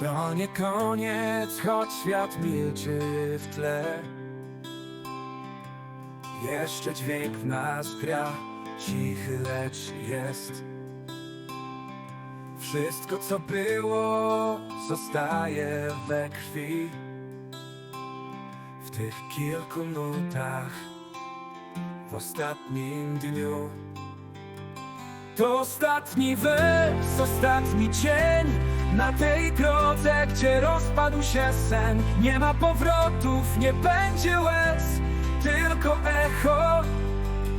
To nie koniec, choć świat milczy w tle. Jeszcze dźwięk nas gra, cichy lecz jest. Wszystko co było, zostaje we krwi. W tych kilku nutach, w ostatnim dniu. To ostatni wers, ostatni cień Na tej drodze, gdzie rozpadł się sen Nie ma powrotów, nie będzie łez Tylko echo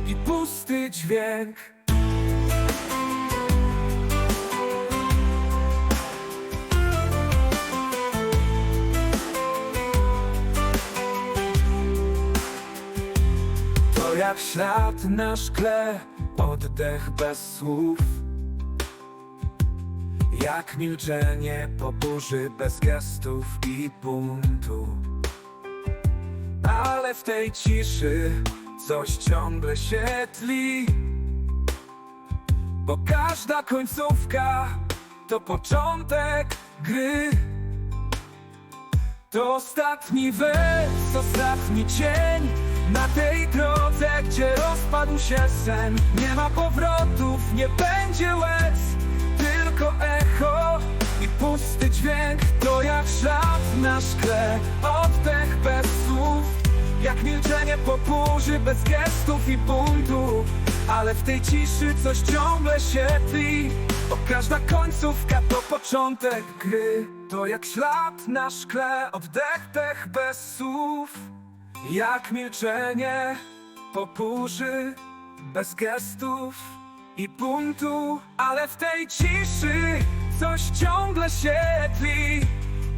i pusty dźwięk. To jak ślad na szkle, oddech bez słów Jak milczenie po burzy bez gestów i buntu. Ale w tej ciszy coś ciągle się tli Bo każda końcówka to początek gry. To ostatni wers, ostatni cień Na tej drodze, gdzie rozpadł się sen. Nie ma powrotów, nie będzie łez Tylko echo i pusty dźwięk To jak ślad na szkle, oddech bez słów Jak milczenie po burzy, bez gestów i buntu. Ale w tej ciszy coś ciągle się tli Bo każda końcówka to początek gry. To jak ślad na szkle, oddech, dech bez słów. Jak milczenie po burzy, bez gestów i buntu Ale w tej ciszy coś ciągle się tli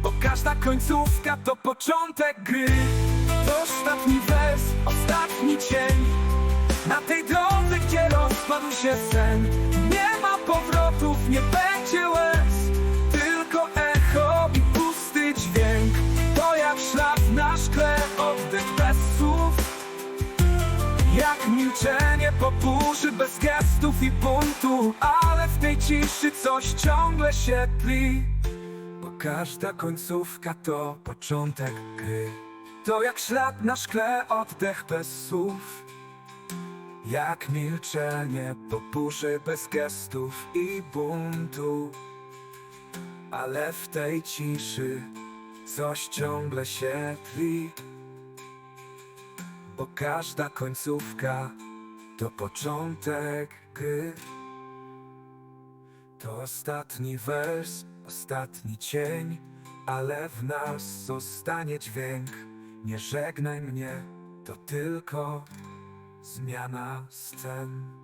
Bo każda końcówka to początek gry. Ostatni wers, ostatni cień. Na tej drodze, gdzie rozpadł się sen Nie ma powrotów, nie będzie łez. Tylko echo i pusty dźwięk. To jak ślad na szkle, oddech bez słów. Jak milczenie po burzy, bez gestów i buntu Ale w tej ciszy coś ciągle się tli. Bo każda końcówka to początek gry. To jak ślad na szkle, oddech bez słów. Jak milczenie po burzy bez gestów i buntu. Ale w tej ciszy coś ciągle się tli. Bo każda końcówka to początek gry To ostatni wers, ostatni cień Ale w nas zostanie dźwięk Nie żegnaj mnie, to tylko zmiana scen.